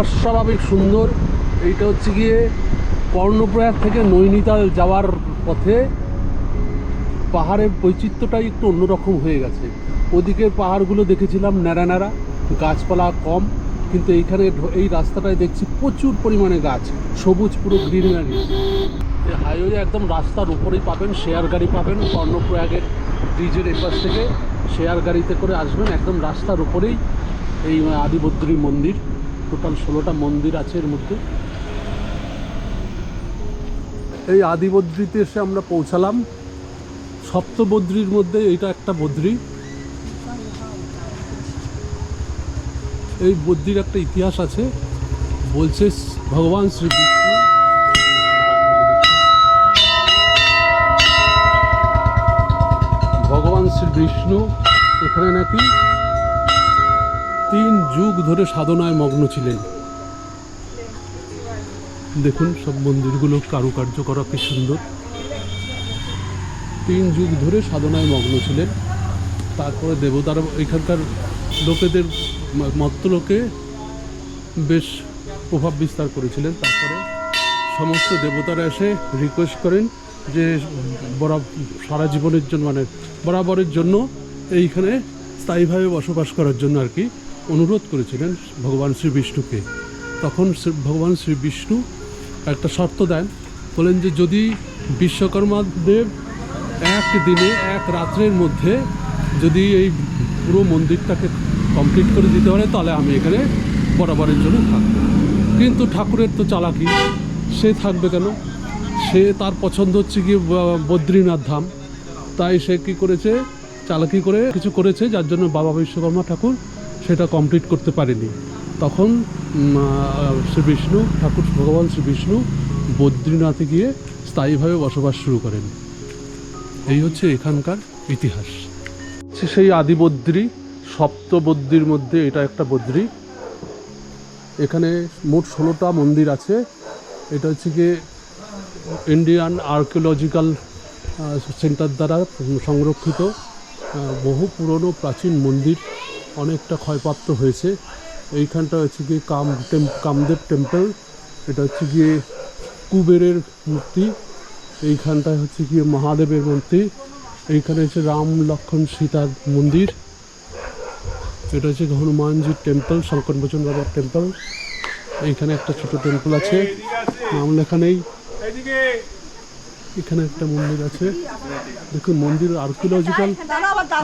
অস্বাভাবিক সুন্দর। এইটা হচ্ছে গিয়ে কর্ণপ্রয়াগ থেকে নৈনিতাল যাওয়ার পথে পাহাড়ের বৈচিত্র্যটাই একটু অন্যরকম হয়ে গেছে। ওদিকের পাহাড়গুলো দেখেছিলাম ন্যাড়া ন্যাড়া, গাছপালা কম, কিন্তু এইখানে এই রাস্তাটায় দেখছি প্রচুর পরিমাণে গাছ, সবুজ পুরো গ্রিনারি হাইওয়ে একদম রাস্তার উপরেই পাবেন, শেয়ার গাড়ি পাবেন, কর্ণপ্রয়াগের ব্রিজের এপাশ থেকে শেয়ার গাড়িতে করে আসবেন, একদম রাস্তার উপরেই এই আদিবদ্রী মন্দির। টোটাল ষোলোটা মন্দির আছে এর মধ্যে। এই আদিবদ্রীতে এসে আমরা পৌঁছালাম। সপ্তবদ্রীর মধ্যে এইটা একটা বদ্রী। এই বদ্রীর একটা ইতিহাস আছে। বলছে ভগবান শ্রীকৃষ্ণ। ভগবান শ্রী বিষ্ণু এখানে নাকি তিন যুগ ধরে সাধনায় মগ্ন ছিলেন। দেখুন, সব মন্দিরগুলো কারুকার্য করা কি সুন্দর। তিন যুগ ধরে সাধনায় মগ্ন ছিলেন। তারপরে দেবতারা এখানকার লোকেদের মত্তলোকে বেশ প্রভাব বিস্তার করেছিলেন। তারপরে সমস্ত দেবতারা এসে রিকোয়েস্ট করেন যে বরা সারা জীবনের জন্য মানে বরাবরের জন্য এইখানে স্থায়ীভাবে বসবাস করার জন্য আর কি। অনুরোধ করেছিলেন ভগবান শ্রী বিষ্ণুকে। তখন ভগবান শ্রী বিষ্ণু একটা শর্ত দেন, বলেন যে যদি বিশ্বকর্মা দেব এক দিনে, এক রাত্রের মধ্যে যদি এই পুরো মন্দিরটাকে কমপ্লিট করে দিতে পারে, তাহলে আমি এখানে বরাবরের জন্য থাকব। কিন্তু ঠাকুরের তো চালাকি, সে থাকবে কেন? সে তার পছন্দ হচ্ছে কি বদ্রীনাথ ধাম। তাই সে কি করেছে? চালাকি করে কিছু করেছে, যার জন্য বাবা বিশ্বকর্মা ঠাকুর সেটা কমপ্লিট করতে পারেনি। তখন শ্রী বিষ্ণু, ঠাকুর, ভগবান শ্রী বিষ্ণু বদ্রীনাথে গিয়ে স্থায়ীভাবে বসবাস শুরু করেন। এই হচ্ছে এখানকার ইতিহাস। সেই আদি বদ্রী সপ্তবদ্রীর মধ্যে এটা একটা বদ্রী। এখানে মোট ষোলোটা মন্দির আছে। এটা হচ্ছে গিয়ে ইন্ডিয়ান আর্কিওলজিক্যাল সেন্টার দ্বারা সংরক্ষিত বহু পুরনো প্রাচীন মন্দির। অনেকটা ক্ষয়প্রাপ্ত হয়েছে। এইখানটা হচ্ছে গিয়ে কাম কামদেব টেম্পল, এটা হচ্ছে গিয়ে কুবেরের মূর্তি, এইখানটায় হচ্ছে গিয়ে মহাদেবের মূর্তি, এইখানে হচ্ছে রাম লক্ষণ সীতার মন্দির, এটা হচ্ছে হনুমানজির টেম্পল, শঙ্কর মোচন বাবার টেম্পল, এইখানে একটা ছোট টেম্পল আছে, নাম লেখা নেই। এখানে একটা মন্দির আছে। দেখুন মন্দির আর্কিওলজিক্যাল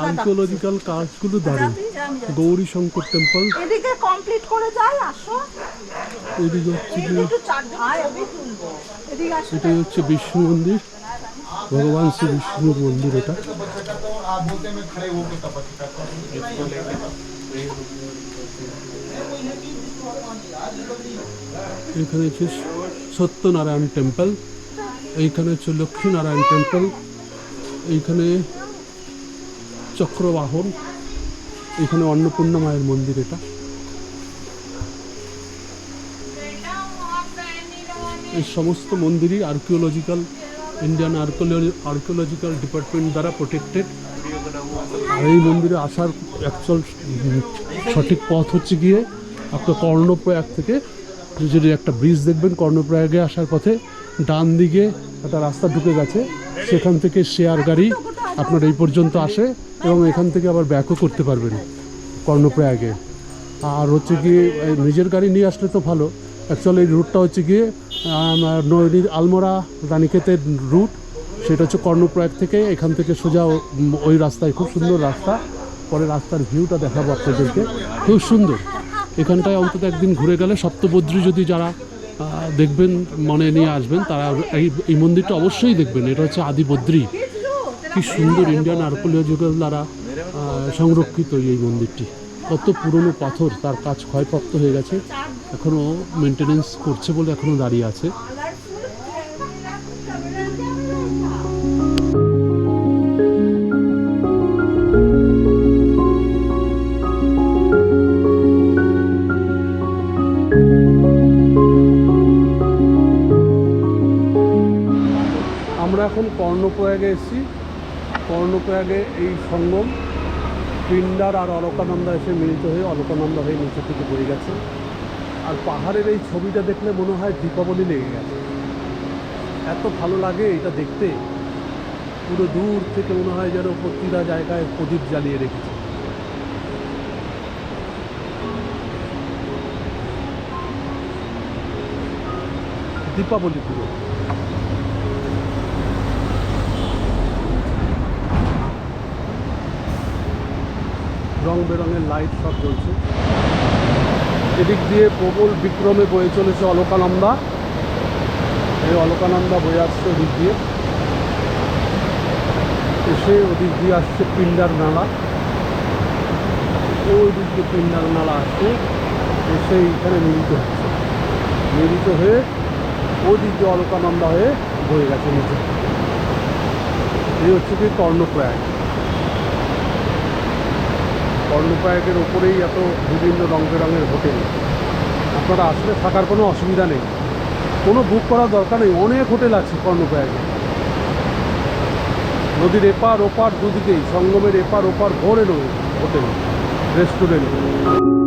আর্কিওলজিক্যাল কাজগুলো দারুণ। গৌরী শঙ্কর টেম্পল এদিকে কমপ্লিট করে যাই আসো। এদিকে হচ্ছে এটাই হচ্ছে বিষ্ণু মন্দির। ভগবান শ্রী বিষ্ণুর মন্দির এটা। এখানে হচ্ছে সত্যনারায়ণ টেম্পল এইখানে হচ্ছে লক্ষ্মীনারায়ণ টেম্পল এইখানে চক্রবাহন এখানে অন্নপূর্ণা মায়ের মন্দির এটা। এই সমস্ত মন্দিরই আর্কিওলজিক্যাল ইন্ডিয়ান আর্কিওলজিক্যাল ডিপার্টমেন্ট দ্বারা প্রোটেক্টেড আর এই মন্দিরে আসার অ্যাকচুয়াল সঠিক পথ হচ্ছে গিয়ে আপনার কর্ণপ্রয়াগ থেকে যদি একটা ব্রিজ দেখবেন, কর্ণপ্রয়াগে আসার পথে ডান দিকে একটা রাস্তা ঢুকে গেছে, সেখান থেকে শেয়ার গাড়ি আপনার এই পর্যন্ত আসে এবং এখান থেকে আবার ব্যাকও করতে পারবেন কর্ণপ্রয়াগে। আর হচ্ছে গিয়ে নিজের গাড়ি নিয়ে আসলে তো ভালো। অ্যাকচুয়ালি এই রুটটা হচ্ছে গিয়ে নদীর আলমোড়া রানীক্ষেতের রুট সেটা হচ্ছে কর্ণপ্রয়াগ থেকে এখান থেকে সোজা ওই রাস্তায়। খুব সুন্দর রাস্তা। পরে রাস্তার ভিউটা দেখাবো আপনাদেরকে। খুব সুন্দর। এখানটায় অন্তত একদিন ঘুরে গেলে সপ্তবদ্রী যদি যারা দেখবেন, মনে নিয়ে আসবেন, তারা এই এই মন্দিরটা অবশ্যই দেখবেন। এটা হচ্ছে আদিবদ্রী কি সুন্দর ইন্ডিয়ান আর্কোলজিক্যাল দ্বারা সংরক্ষিত এই মন্দিরটি। কত পুরনো পাথর, তার কাজ ক্ষয়প্রাপ্ত হয়ে গেছে, এখনও মেনটেনেন্স করছে বলে এখনও দাঁড়িয়ে আছে। এখন কর্ণপ্রয়াগে এসেছি। কর্ণপ্রয়াগে এই সঙ্গম পিন্ডার আর অলকানন্দা এসে মিলিত হয়ে অলকানন্দা হয়ে নিচে থেকে পড়ে গেছে। আর পাহাড়ের এই ছবিটা দেখলে মনে হয় দীপাবলি লেগে গেছে। এত ভালো লাগে এটা দেখতে। পুরো দূর থেকে মনে হয় যেন প্রতিটা জায়গায় প্রদীপ জ্বালিয়ে রেখেছে। দীপাবলি পুরো। রং বেরঙের লাইট সব জ্বলছে। এদিক দিয়ে প্রবল বিক্রমে বয়ে চলেছে অলকানন্দা। এই অলকানন্দা বয়ে আসছে ওদিক দিয়ে। এসে ওদিক দিয়ে আসছে পিন্ডার নালা। ওই দিক দিয়ে পিন্ডার নালা আসছে এসে এইখানে মিলিত হচ্ছে। মিলিত হয়ে ওই দিক দিয়ে অলকানন্দা হয়ে বয়ে গেছে নিচে। এই হচ্ছে কি কর্ণপ্রয়াগ কর্ণপ্রয়াগের ওপরেই এত বিভিন্ন রং বেরঙের হোটেল। আপনারা আসলে থাকার কোনো অসুবিধা নেই। কোনো বুক করার দরকার নেই। অনেক হোটেল আছে কর্ণপ্রায়কে নদীর এপার ওপার দুদিকেই, সঙ্গমের এপার ওপার ভরে রয়েছে হোটেল রেস্টুরেন্ট